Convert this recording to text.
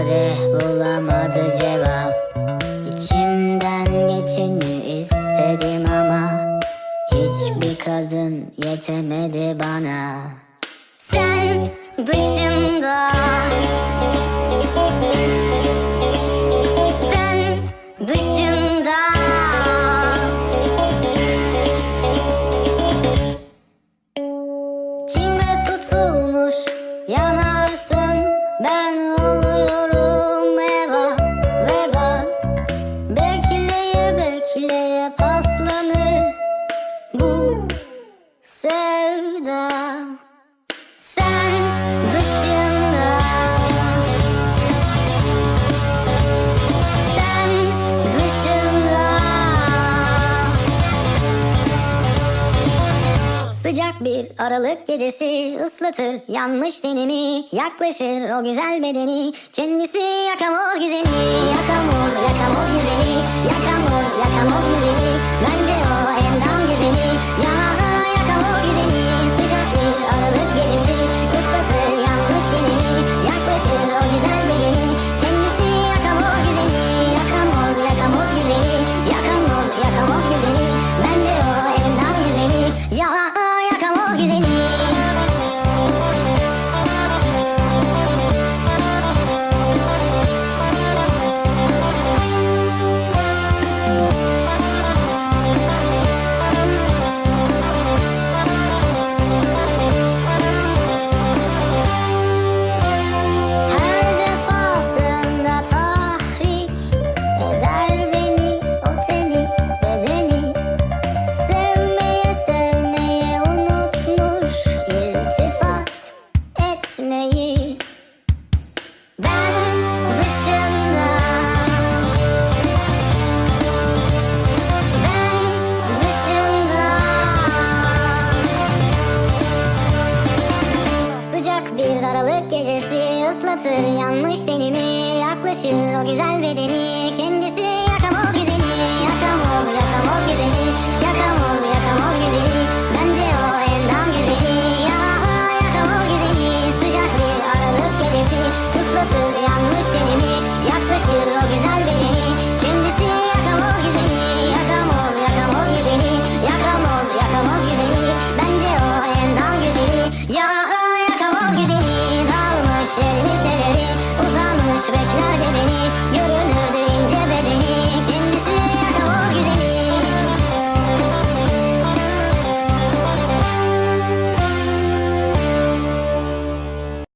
ifade bulamadı cevap. İçimden geçeni istedim ama Hiçbir kadın yetemedi bana. Sen dışarı Sıcak bir aralık gecesi ıslatır yanmış tenimi Yaklaşır o güzel bedeni. Kendisi yakamoz güzeli Yakamoz yakamoz güzeli Yakamoz yakamoz güzeli. Bence o endam güzeli. Ya yakamoz güzeli. Sıcak bir aralık gecesi ıslatır yanmış tenimi Yaklaşır o güzel bedeni. Kendisi yakamoz güzeli Yakamoz yakamoz güzeli. Yakamoz yakamoz güzeli. Bence o endam güzeli. Ya gecesi ıslatır yanmış tenimi Yaklaşır. O güzel bedeni kendisi